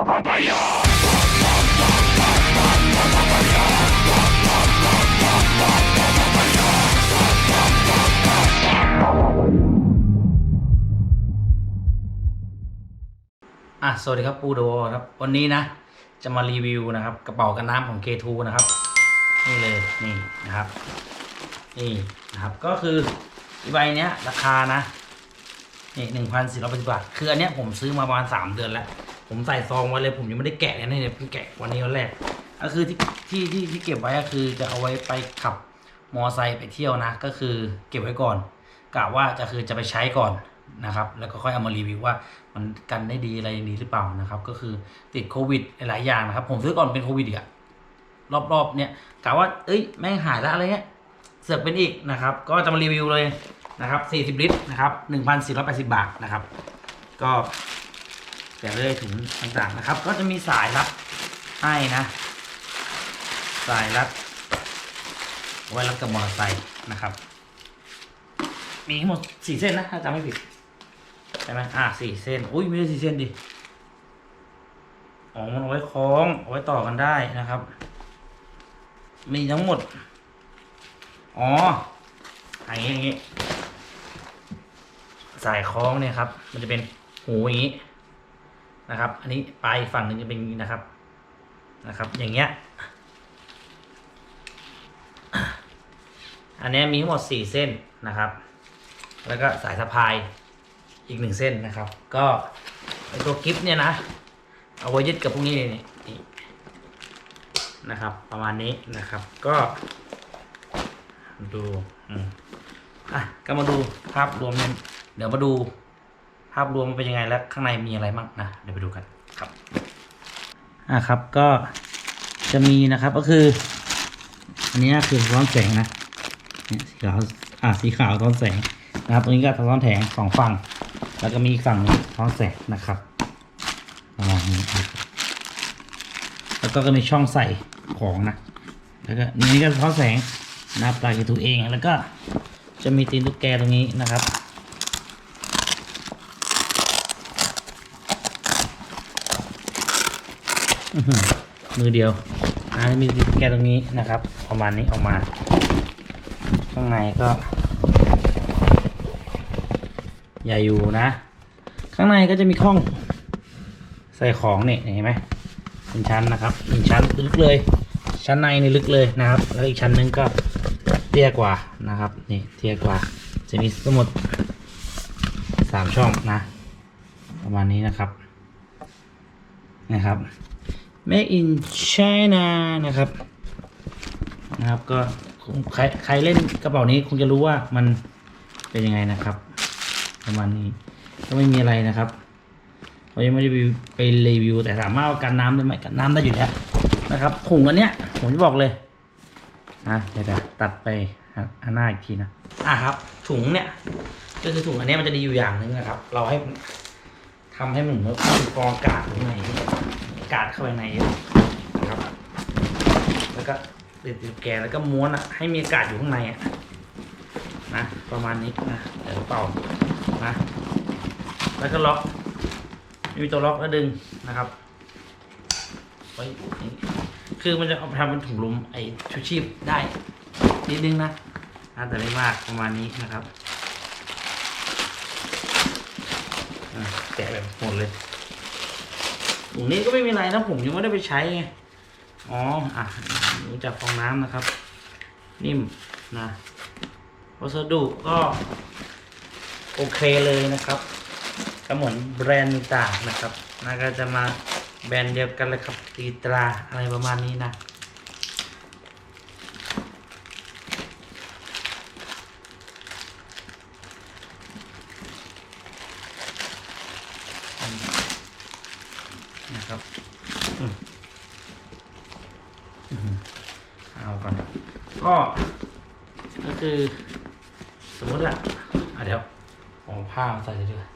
อะสวัสดีครับปูโดครับ วันนี้นะ จะมารีวิวนะครับ กระเป๋ากันน้ำของ K2 นะครับ นี่เลยนี่นะครับ นี่นะครับก็คือใบเนี้ยราคานะนี่หนึ่งพันสี่ร้อยบาทคืออันเนี้ยผมซื้อมาประมาณสามเดือนแล้ว ผมใส่ซองไว้เลย ผมยังไม่ได้แกะเลยนะเนี่ยเพิ่งแกะวันนี้วันแรก ก็คือที่ที่ที่ที่เก็บไว้ก็คือจะเอาไว้ไปขับมอไซค์ไปเที่ยวนะ ก็คือเก็บไว้ก่อนกะว่าจะคือจะไปใช้ก่อนนะครับ แล้วก็ค่อยเอามารีวิวว่ามันกันได้ดีอะไรดีหรือเปล่านะครับ ก็คือติดโควิดหลายอย่างนะครับ ผมซื้อก่อนเป็นโควิดอีกอะรอบๆเนี่ยกะว่าเอ้ยแม่งหายแล้วอะไรเงี้ยเสือกเป็นอีกนะครับ ก็จะมารีวิวเลยนะครับ 40 ลิตรนะครับ 1,480 บาทนะครับ ก็ แกะเลยถุงต่างๆนะครับ ก็จะมีสายรัดให้นะ สายรัดไว้รัดกับมอเตอร์ไซค์นะครับ มีทั้งหมดสี่เส้นนะถ้าจำไม่ผิดใช่ไหมอ่าสี่เส้นอุ้ยไม่ใช่สี่เส้นดิอ๋อมันเอาไว้คล้องเอาไว้ต่อกันได้นะครับ มีทั้งหมด อ๋ออย่างนี้อย่างนี้ สายคล้องเนี่ยครับ มันจะเป็นหูอย่างนี้ นะครับ อันนี้ปลายฝั่งหนึ่งจะเป็นอย่างนี้นะครับนะครับ อย่างเงี้ย อันนี้มีทั้งหมดสี่เส้นนะครับ แล้วก็สายสะพายอีกหนึ่งเส้นนะครับ ก็ตัวกิฟต์เนี่ยนะ เอาไว้ยึดกับพวกนี้นี่นี่นะครับ ประมาณนี้นะครับ ก็ ดูอะก็มาดูภาพรวมเนี่ยเดี๋ยวมาดู ภาพรวมมันเป็นยังไงแล้วข้างในมีอะไรบ้างนะเดี๋ยวไปดูกันครับอะครับก็จะมีนะครับก็คือ อันนี้คือสะท้อนแสงนะเนี่ยสีขาวอะสีขาวสะท้อนแสงนะครับตรงนี้ก็สะท้อนแสงสองฝั่ง แล้วก็มีอีกฝั่งหนึงสะท้อนแสงนะครับประมาณนี้นะครับแล้วก็ก็มีช่องใส่ของนะแล้วก็นี่ก็สะท้อนแสงนะครับปลายกระถูเองแล้วก็จะมีตีนตุ๊กแกตรงนี้นะครับ อื้อหือ มือเดียวอ่ามีตีแกตรงนี้นะครับประมาณนี้ออกมา ข้างในก็ ใหญ่อยู่นะ ข้างในก็จะมีช่อง ใส่ของเนี่ยเห็นไหมเป็นชั้นนะครับหนึ่งชั้นลึกเลย ชั้นในนี่ลึกเลยนะครับ แล้วอีกชั้นหนึงก็เตี้ยกว่านะครับนี่เตี้ยกว่า จะมีทั้งหมดสามช่องนะ ประมาณนี้นะครับนะครับ Made in China นะครับนะครับก็ใครใครเล่นกระเป๋านี้คงจะรู้ว่ามันเป็นยังไงนะครับ ประมาณนี้ก็ไม่มีอะไรนะครับเรายังไม่ได้ไปรีวิวแต่สามารถเอากันน้ำได้ไหมกันน้ำได้อยู่แล้วนะครับถุงอันเนี้ยผมจะบอกเลยนะเดี๋ยวตัดไปอันหน้าอีกทีนะอะครับ ถุงเนี่ยก็คือถุงอันเนี้ยมันจะดีอยู่อย่างหนึ่งนะครับ เราให้ทำให้มันเหมือนมีฟองอากาศข้างในากาศเข้าไปในนะครับ แล้วก็ติดติดแกะแล้วก็ม้วนอะให้มีอากาศอยู่ข้างในอะนะประมาณนี้นะเดี๋ยวเป่านะแล้วก็ล็อกมีตัวล็อกแล้วดึงนะครับไว้คือมันจะเอาทำเป็นถุงลมไอชูชีพได้นิดนึงนะนะแต่ไม่มากประมาณนี้นะครับอะแกะแบบหมดเลย ถุงนี้ก็ไม่มีอะไรนะผมยังไม่ได้ไปใช้ไงอ๋ออะรู้จักฟองน้ำนะครับ นิ่มนะวัสดุก็โอเคเลยนะครับก็เหมือนแบรนด์ต่างนะครับน่าจะมาแบรนด์เดียวกันเลยครับตีตราอะไรประมาณนี้นะอืมนะ ครับอืมอืมเอาก่อนก็ ก็คือ สมมติอะอะเดี๋ยวเอาผ้ามาใส่เลยดีกว่า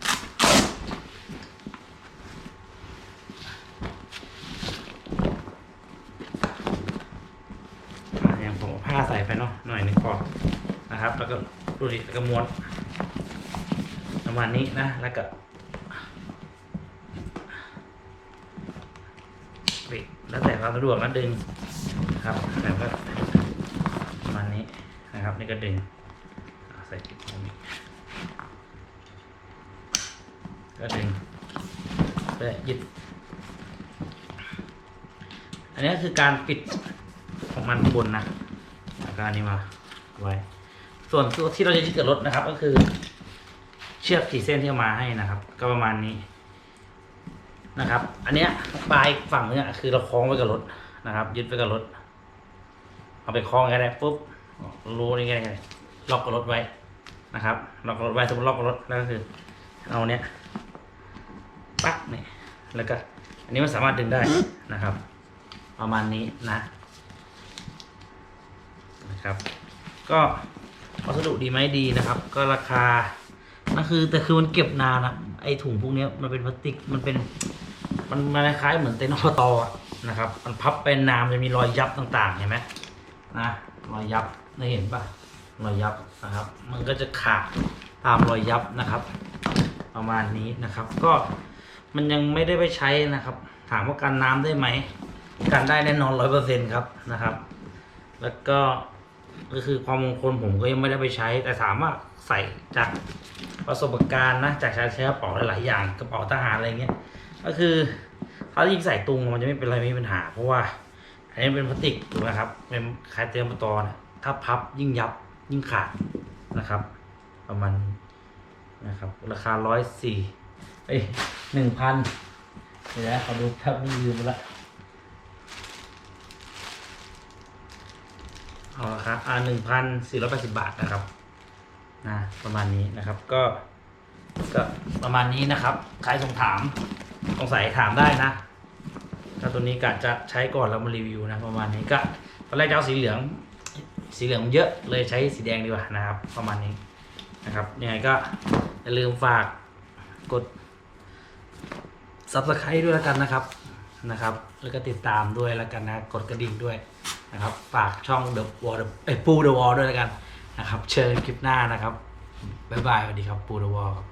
อะอย่างผมเอาผ้าใส่ไปเนาะหน่อยหนึ่งพอนะครับ แล้วก็ดูดิแล้วก็ม้วนประมาณนี้นะแล้วก็ ปิด แล้วแต่ความสะดวกนะดึงครับแต่ก็ประมาณนี้นะครับนี่ก็ดึงใส่ปิดตรงนี้ก็ดึงเพื่อยึดอันนี้คือการปิดของมันบนนะแล้วก็อันนี้มาไว้ ส่วนตัวที่เราจะยึดกับรถนะครับ ก็คือ เชือกสี่เส้นที่เอามาให้นะครับ ก็ประมาณนี้ นะครับ อันเนี้ยปลายฝั่งเนี้ยคือเราคล้องไว้กับรถนะครับ ยึดไว้กับรถ เอาไปคล้องกันได้ปุ๊บรู้นี่ไงล็อกกับรถไว้นะครับล็อกกับรถไว้สมมติล็อกกับรถแล้วก็คือ เอาเนี้ยปักเนี่ยแล้วก็อันนี้มันสามารถดึงได้นะครับ ประมาณนี้นะนะครับ ก็วัสดุดีไหมดีนะครับ ก็ราคานั่นคือแต่คือมันเก็บนานอะไอถุงพวกเนี้ยมันเป็นพลาสติกมันเป็น มันมันคล้ายเหมือนเต็นท์อบตอะนะครับ มันพับเป็นน้ำจะมีรอยยับต่างๆเห็นไหมนะรอยยับได้เห็นปะรอยยับนะครับ มันก็จะขาดตามรอยยับนะครับ ประมาณนี้นะครับ ก็มันยังไม่ได้ไปใช้นะครับ ถามว่ากันน้ำได้ไหมกันได้แน่นอนร้อยเปอร์เซ็นครับนะครับ แล้วก็ก็คือความมงคลผมก็ยังไม่ได้ไปใช้ แต่ถามว่าใส่จากประสบการณ์นะจากการใช้กระเป๋าหลายๆอย่างกระเป๋าทหารอะไรเงี้ย ก็คือถ้ายิงใส่ตุงมันจะไม่เป็นไรไม่มีปัญหา เพราะว่า อันนี้เป็นพลาสติกถูกไหมครับ เป็นคายเตียมตอเนี่ยถ้าพับยิ่งยับยิ่งขาดนะครับ ประมาณนนะครับ ราคาร้อยสี่เอ้ยหนึ่งพันเดี๋ยวนะขอดูแป๊บนึงลืมไปละเอาละครับอ่าหนึ่งพันสี่ร้อยแปดสิบบาทนะครับนะประมาณนี้นะครับก็ก็ประมาณนี้นะครับใครสงถาม สงสัยถามได้นะถ้าตัวนี้กะจะใช้ก่อนแล้วมารีวิวนะประมาณนี้ก็ตอนแรกจะเอาสีเหลือง สีเหลืองมันเยอะเลยใช้สีแดงดีกว่านะครับ ประมาณนี้นะครับยังไงก็อย่าลืมฝากกด subscribe ด้วยแล้วกันนะครับนะครับ แล้วก็ติดตามด้วยแล้วกันนะกดกระดิ่งด้วยนะครับ ฝากช่อง The Wall ไอ้ปู The Wall ด้วยแล้วกันนะครับ เชิญคลิปหน้านะครับบ๊ายบายสวัสดีครับปู The Wall ครับ